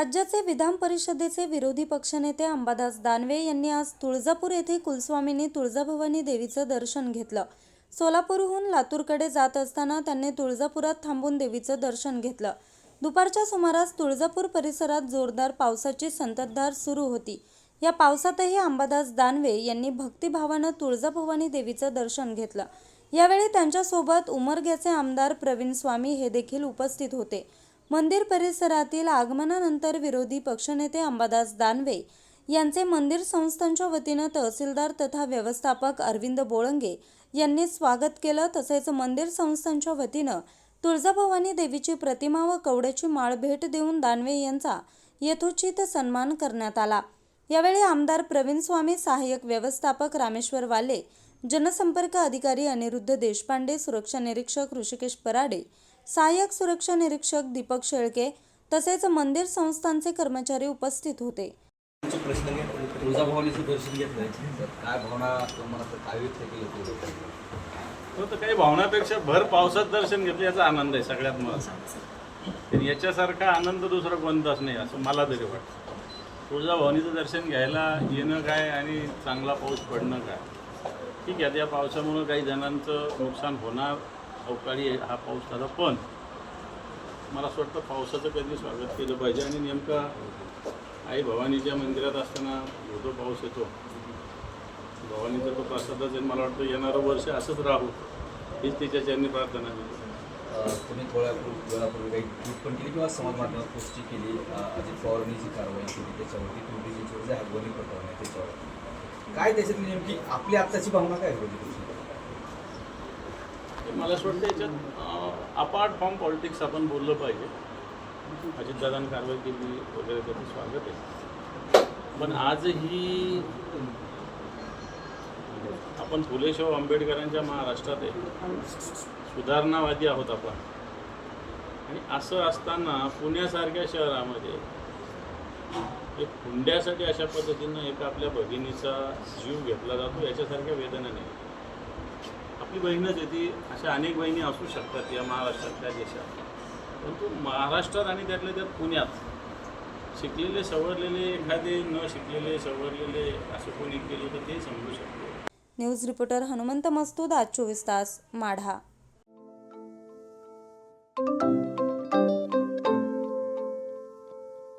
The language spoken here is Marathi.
राज्याचे विधान परिषदेचे विरोधी पक्षनेते अंबादास दानवे यांनी आज तुळजापूर येथे कुलस्वामींनी तुळजाभवानी देवीचं दर्शन घेतलं. सोलापूरहून लातूरकडे जात असताना त्यांनी तुळजापुरात थांबून देवीचं दर्शन घेतलं. दुपारच्या सुमारास तुळजापूर परिसरात जोरदार पावसाची संततधार सुरू होती. या पावसातही अंबादास दानवे यांनी भक्तिभावानं तुळजाभवानी देवीचं दर्शन घेतलं. यावेळी त्यांच्यासोबत उमरग्याचे आमदार प्रवीण स्वामी हे देखील उपस्थित होते. मंदिर परिसरातील आगमनानंतर विरोधी पक्षनेते अंबादास दानवे यांचे मंदिर संस्थांच्या वतीनं तहसीलदार तथा व्यवस्थापक अरविंद बोळंगे यांनी स्वागत केलं. तसेच मंदिर संस्थांच्या वतीनं तुळजाभवानी देवीची प्रतिमा व कवड्याची माळ भेट देऊन दानवे यांचा यथोचित सन्मान करण्यात आला. यावेळी आमदार प्रवीण स्वामी सहाय्यक व्यवस्थापक रामेश्वर वाले जनसंपर्क अधिकारी अनिरुद्ध देशपांडे सुरक्षा निरीक्षक ऋषिकेश पराडे सहाय्यक सुरक्षा निरीक्षक दीपक शेळके तसेच मंदिर संस्थांचे कर्मचारी उपस्थित होते. तुळजाभवानीचं दर्शन घेतलंय तर काय भावना तुम्हाला तर काय व्यक्त केलं तुळजाभवानी हो काही भावनापेक्षा भर पावसात दर्शन घेतलं याचा आनंद आहे सगळ्यात महत्त्वाचा. तर याच्यासारखा आनंद दुसरा कोणताच नाही असं मला तरी वाटतं. तुळजाभवानीचं दर्शन घ्यायला येणं काय आणि चांगला पाऊस पडणं काय? ठीक आहे त्या पावसामुळं काही जणांचं नुकसान होणार अवकाळी हा पाऊस झाला. पण मला असं वाटतं पावसाचं कधी स्वागत केलं पाहिजे आणि नेमका आई भवानीच्या मंदिरात असताना जो पाऊस येतो भवानीचा तो प्रसादच आहे मला वाटतं येणारं वर्ष असंच राहू हीच तिच्या ज्यांनी प्रार्थना केली तुम्ही थोड्या वेळापूर्वी काही ट्विट पण केली किंवा समाज माध्यमात पुष्टी केली अजित पवारांनी जी कारवाई केली त्याच्यावरती पिंपरी जे हातवणी पटवणे त्याच्यावर काय त्याच्यातली नेमकी आपली आत्ताची भावना काय होती? मला असं वाटतं याच्यात अपार्ट फ्रॉम पॉलिटिक्स आपण बोललं पाहिजे. अजितदादांनी कारवाई केली वगैरे त्याचं स्वागत आहे. पण आजही आपण फुले आंबेडकरांच्या महाराष्ट्रात आहे. सुधारणावादी आहोत आपण. आणि असं असताना पुण्यासारख्या शहरामध्ये एक हुंड्यासाठी अशा पद्धतीनं एका आपल्या भगिनीचा जीव घेतला जातो याच्यासारख्या वेदना नाही. आपली बहीणच आहे ती अशा अनेक बहिणी असू शकतात या महाराष्ट्रातल्या देशात. परंतु महाराष्ट्रात आणि त्यातल्या त्यात पुण्यात शिकलेले सवरलेले एखादे न शिकलेले सवरलेले असं कोणी गेले तर ते समजू शकतो. न्यूज रिपोर्टर हनुमंत मस्तूद आज चोवीस तास माढा.